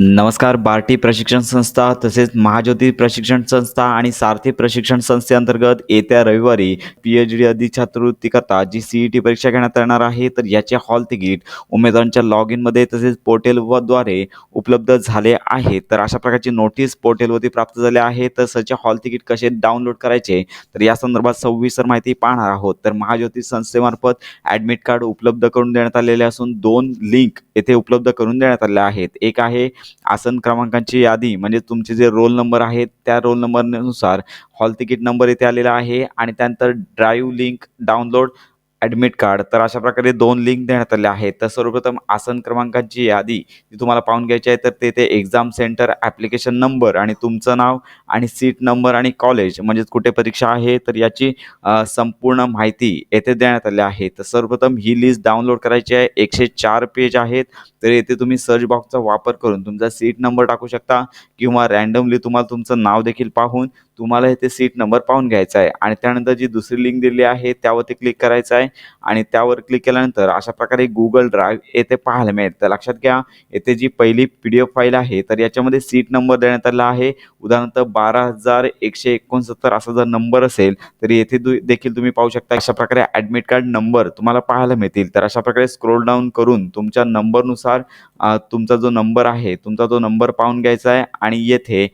नमस्कार बार्टी प्रशिक्षण संस्था तसेच महाज्योती प्रशिक्षण संस्था आणि सारथी प्रशिक्षण संस्थेअंतर्गत येत्या रविवारी पी एच डी आदी छात्रवृत्तीकरता जी सी ई टी परीक्षा घेण्यात येणार आहे. तर याचे हॉल तिकीट उमेदवारांच्या लॉग इनमध्ये तसेच पोर्टलद्वारे उपलब्ध झाले आहे. तर अशा प्रकारची नोटीस पोर्टलवरती प्राप्त झाली आहे. तर सचे हॉल तिकीट कसे डाउनलोड करायचे? तर या संदर्भात सविस्तर माहिती पाहणार आहोत. तर महाज्योती संस्थेमार्फत ॲडमिट कार्ड उपलब्ध करून देण्यात आलेले असून दोन लिंक येथे उपलब्ध करून देण्यात आल्या आहेत. एक आहे आसन क्रमांकांची यादी म्हणजे तुमचे जे रोल नंबर आहेत त्या रोल नंबरनुसार हॉल तिकीट नंबर इथे आलेला आहे आणि त्यानंतर drive link download admit card तर अशा प्रकारे दोन लिंक देण्यात आल्या आहेत. तर सर्वप्रथम आसन क्रमांकांची यादी जी तुम्हाला पाहून घ्यायची आहे तर तेथे एक्झाम सेंटर ॲप्लिकेशन नंबर आणि तुमचं नाव आणि सीट नंबर आणि कॉलेज म्हणजेच कुठे परीक्षा आहे तर याची संपूर्ण माहिती येथे देण्यात आली आहे. तर सर्वप्रथम ही लिस्ट डाउनलोड करायची आहे. एकशे चार पेज आहेत. तर येथे तुम्ही सर्च बॉक्सचा वापर करून तुमचा सीट नंबर टाकू शकता किंवा रँडमली तुम्हाला तुमचं नाव देखील पाहून तुम्हाला इथे सीट नंबर पाहून घ्यायचा आहे. आणि त्यानंतर जी दुसरी लिंक दिली आहे त्यावरती क्लिक करायचं आहे. आणि त्यावर क्लिक केल्यानंतर अशा प्रकारे गुगल ड्राईव्ह येथे पाहायला मिळेल. तर लक्षात घ्या येथे जी पहिली पी डी एफ फाईल आहे तर याच्यामध्ये सीट नंबर देण्यात आला आहे. उदाहरणार्थ बारा हजार एकशे एकोणसत्तर असा जर नंबर असेल तर येथे दु- देखील तुम्ही पाहू शकता अशा प्रकारे ॲडमिट कार्ड नंबर तुम्हाला पाहायला मिळतील. तर अशा प्रकारे स्क्रोल डाऊन करून तुमच्या नंबरनुसार तुमचा जो नंबर आहे तुमचा जो नंबर पाहून घ्यायचा आहे. आणि येथे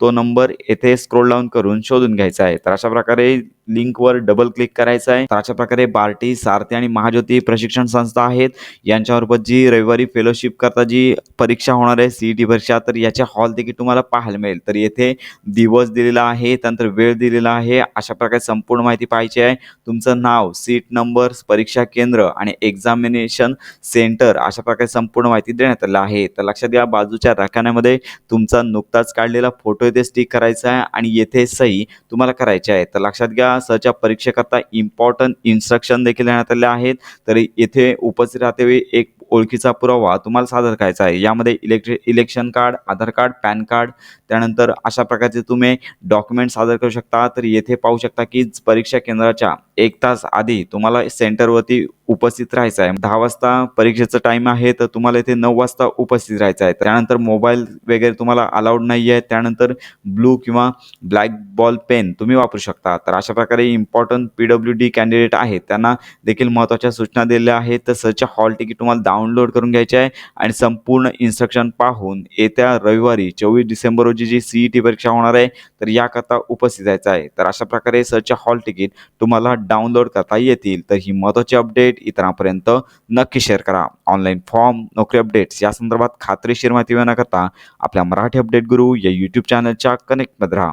तो नंबर येथे स्क्रोल डाऊन करून शोधून घ्यायचा आहे. तर अशा प्रकारे लिंकवर डबल क्लिक करायचं आहे. तर अशा प्रकारे बार्टी सारथी आणि महाज्योती प्रशिक्षण संस्था आहेत. यांच्यामार्फत जी रविवारी फेलोशिप करता जी परीक्षा होणार आहे सी ई टी परीक्षा तर याच्या हॉल देखील तुम्हाला पाहायला मिळेल. तर येथे दिवस दिलेला आहे त्यानंतर वेळ दिलेला आहे. अशा प्रकारे संपूर्ण माहिती पाहिजे आहे. तुमचं नाव सीट नंबर परीक्षा केंद्र आणि एक्झामिनेशन सेंटर अशा प्रकारे संपूर्ण माहिती देण्यात आलं आहे. तर लक्षात घ्या बाजूच्या राखाण्यामध्ये तुमचा नुकताच काढलेला फोटो येथे स्टिक करायचा आहे आणि येथे सही तुम्हाला करायची आहे. तर लक्षात घ्या सरच्या परीक्षेकरता इम्पॉर्टंट इन्स्ट्रक्शन देखील देण्यात आले आहेत. तरी येथे उपस्थित राहतेवेळी एक ओळखीचा पुरावा तुम्हाला सादर करायचा आहे. यामध्ये इलेक्ट्रि election card Aadhaar card PAN card त्यानंतर अशा प्रकारचे तुम्ही डॉक्युमेंट सादर करू शकता. तर येथे पाहू शकता की परीक्षा केंद्राच्या एक तास आधी तुम्हाला सेंटरवरती उपस्थित राहायचं आहे. दहा वाजता परीक्षेचं टाईम आहे तर तुम्हाला इथे नऊ वाजता उपस्थित राहायचं आहे. त्यानंतर मोबाईल वगैरे तुम्हाला अलाउड नाही आहे. त्यानंतर ब्लू किंवा ब्लॅक बॉल पेन तुम्ही वापरू शकता. तर अशा प्रकारे important P W D candidate आहेत. त्यांना देखील महत्त्वाच्या सूचना दिलेल्या आहेत. तर सरच्या हॉल तिकीट तुम्हाला डाउनलोड करून घ्यायचे आहे आणि संपूर्ण इन्स्ट्रक्शन पाहून येत्या रविवारी चोवीस डिसेंबर रोजी जी सी ई टी परीक्षा होणार आहे तर याकरता उपस्थित जायचं आहे. तर अशा प्रकारे सरच्या हॉल तिकीट तुम्हाला डाउनलोड करता येतील. तर ही महत्त्वाची अपडेट इतरांपर्यंत नक्की शेअर करा. ऑनलाईन फॉर्म नोकरी अपडेट्स या संदर्भात खात्रीशीर माहिती मिळवण्याकरता आपल्या मराठी अपडेट गुरु या यूट्यूब चॅनलच्या कनेक्टमध्ये राहा.